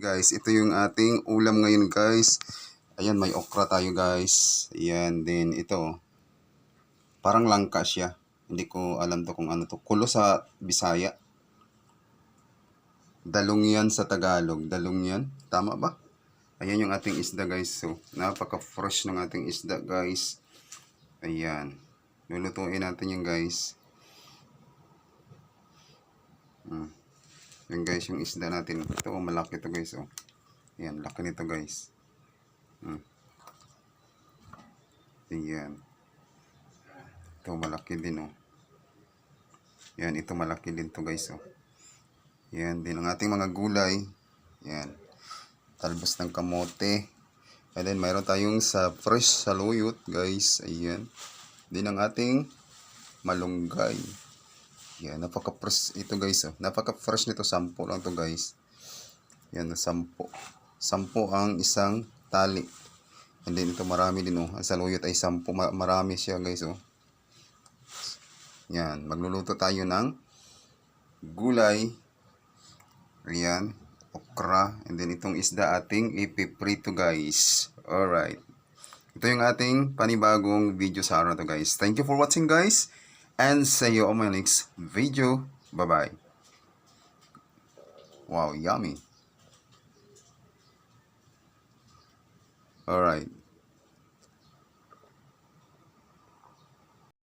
Guys, ito yung ating ulam ngayon guys. Ayan, may okra tayo guys. Ayan, then ito. Parang langka siya. Hindi ko alam to kung ano to. Kulo sa Bisaya. Dalong yan sa Tagalog. Dalong yan. Tama ba? Ayan yung ating isda guys. So, napaka-fresh ng ating isda guys. Ayan. Lulutuin natin yan guys. Hmm. Yan guys, yung isda natin. Ito, oh, malaki to guys. Oh. Yan, laki nito guys. Hmm. Ayan. Ito, malaki din oh. Yan, ito malaki din to guys oh. Yan din ang ating mga gulay. Yan. Talbos ng kamote. And then, mayroon tayong sa fresh saluyot guys. Ayan. Din ang ating malunggay. Yan, napaka-fresh ito guys. Oh. Napaka-fresh nito. Sampo lang to guys. Yan, sampo. Sampo ang isang tali. And then ito marami din oh. Ang saluyot ay sampo. Ma- marami siya guys oh. Yan, magluluto tayo ng gulay. Ayan, okra. And then itong isda ating ipiprito guys. Alright. Ito yung ating panibagong video sa araw na to guys. Thank you for watching guys. And see you on my next video. Bye-bye. Wow, yummy. Alright.